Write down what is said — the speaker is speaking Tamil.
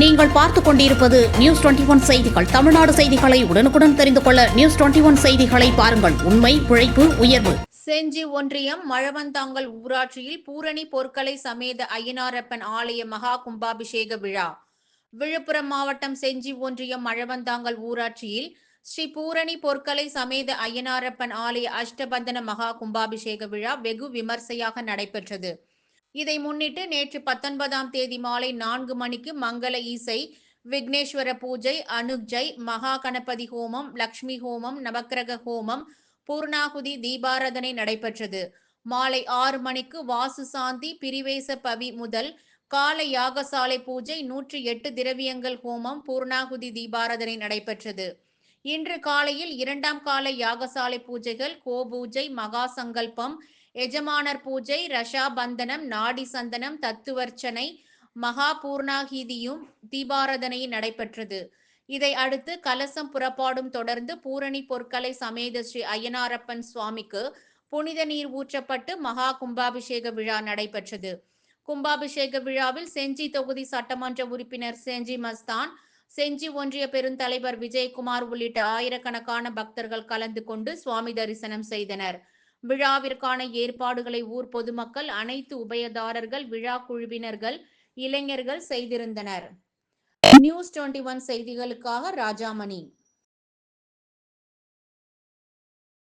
நீங்கள் பார்த்துக் கொண்டிருப்பது நியூஸ் டுவெண்டி ஒன் செய்திகள். தமிழ்நாடு செய்திகளை உடனுக்குடன் தெரிந்து கொள்ள நியூஸ் டுவெண்டி ஒன் செய்திகளை பாருங்கள். உண்மை உழைப்பு உயர்வு. செஞ்சி ஒன்றியம் மழவந்தாங்கல் ஊராட்சியில் பூரணி பொற்களை சமேத ஐயனாரப்பன் ஆலய மகா கும்பாபிஷேக விழா. விழுப்புரம் மாவட்டம் செஞ்சி ஒன்றியம் மழவந்தாங்கல் ஊராட்சியில் ஸ்ரீ பூரணி பொற்களை சமேத ஐயனாரப்பன் ஆலய அஷ்டபந்தன மகா கும்பாபிஷேக விழா வெகு விமர்சையாக நடைபெற்றது. இதை முன்னிட்டு நேற்று பத்தொன்பதாம் தேதி மாலை நான்கு மணிக்கு மங்கள இசை விக்னேஸ்வர பூஜை அனுஜை மகா கணபதி ஹோமம் லக்ஷ்மி ஹோமம் நவக்கிரக ஹோமம் பூர்ணாகுதி தீபாராதனை நடைபெற்றது. மாலை ஆறு மணிக்கு வாசு சாந்தி பிரிவேச பவி முதல் கால யாகசாலை பூஜை நூற்றி எட்டு திரவியங்கள் ஹோமம் பூர்ணாகுதி தீபாராதனை நடைபெற்றது. இன்று காலையில் இரண்டாம் கால யாகசாலை பூஜைகள் கோபூஜை மகா சங்கல்பம் எஜமானர் பூஜை ரஷா பந்தனம் நாடி சந்தனம் தத்துவர்ச்சனை மகா பூர்ணாகிதியும் தீபாராதனையும் நடைபெற்றது. இதை அடுத்து கலசம் புறப்பாடும் தொடர்ந்து பூரணி பொற்களை சமேத ஸ்ரீ அய்யனாரப்பன் சுவாமிக்கு புனித நீர் ஊற்றப்பட்டு மகா கும்பாபிஷேக விழா நடைபெற்றது. கும்பாபிஷேக விழாவில் செஞ்சி தொகுதி சட்டமன்ற உறுப்பினர் செஞ்சி மஸ்தான் செஞ்சி ஒன்றிய பெருந்தலைவர் விஜயகுமார் உள்ளிட்ட ஆயிரக்கணக்கான பக்தர்கள் கலந்து கொண்டு சுவாமி தரிசனம் செய்தனர். விழாவிற்கான ஏற்பாடுகளை ஊர் பொதுமக்கள் அனைத்து உபயதாரர்கள் விழா குழுவினர்கள் இளைஞர்கள் செய்திருந்தனர். நியூஸ் டுவெண்டி ஒன் செய்திகளுக்காக ராஜாமணி.